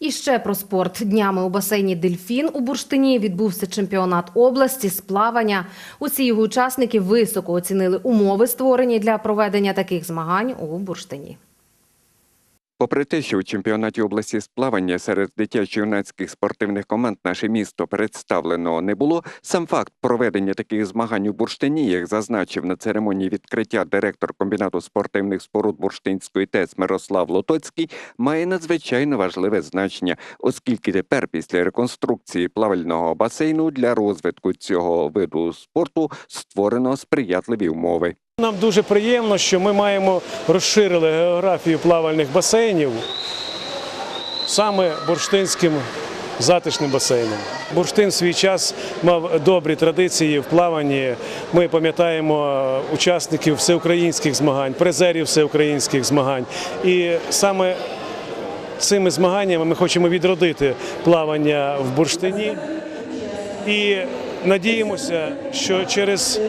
І ще про спорт. Днями у басейні Дельфін у Бурштині відбувся чемпіонат області з плавання. Усі його учасники високо оцінили умови, створені для проведення таких змагань у Бурштині. Попри те, що у чемпіонаті області з плавання серед дитячо-юнацьких спортивних команд наше місто представлено не було, сам факт проведення таких змагань у Бурштині, як зазначив на церемонії відкриття директор комбінату спортивних споруд Бурштинської ТЕС Мирослав Лотоцький, має надзвичайно важливе значення, оскільки тепер після реконструкції плавального басейну для розвитку цього виду спорту створено сприятливі умови. Нам дуже приємно, що ми маємо розширили географію плавальних басейнів саме бурштинським затишним басейном. Бурштин свій час мав добрі традиції в плаванні. Ми пам'ятаємо учасників всеукраїнських змагань, призерів всеукраїнських змагань. І саме цими змаганнями ми хочемо відродити плавання в бурштині. І надіємося, що через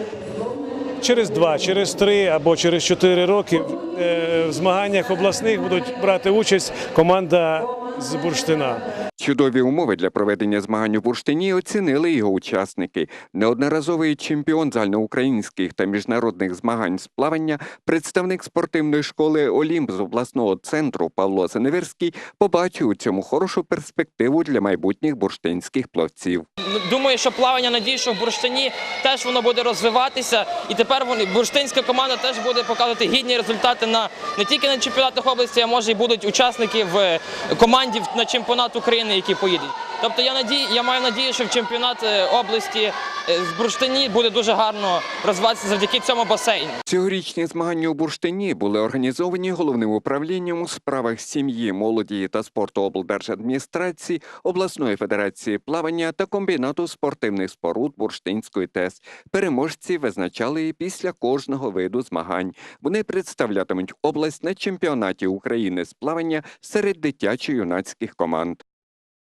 через два, через три або через чотири роки е, в змаганнях обласних будуть брати участь команда з Бурштина. Чудові умови для проведення змагань у Бурштині оцінили його учасники. Неодноразовий чемпіон загальноукраїнських та міжнародних змагань з плавання, представник спортивної школи Олімп з обласного центру Павло Сеневерський побачив у цьому хорошу перспективу для майбутніх бурштинських плавців. Думаю, що плавання надію, що в бурштині теж воно буде розвиватися, і тепер вони бурштинська команда теж буде показувати гідні результати на не тільки на чемпіонатах області, а може і будуть учасники в команді на чемпіонат України, які поїдуть. Тобто я надію, я маю надію, що в чемпіонат е, області е, з бурштині буде дуже гарно розвиватися завдяки цьому басейну. Цьогорічні змагання у Бурштині були організовані головним управлінням у справах сім'ї, молоді та спорту облдержадміністрації, обласної федерації плавання та комбінату спортивних споруд Бурштинської ТЕС. Переможці визначали після кожного виду змагань. Вони представлятимуть область на чемпіонаті України з плавання серед дитячо-юнацьких команд.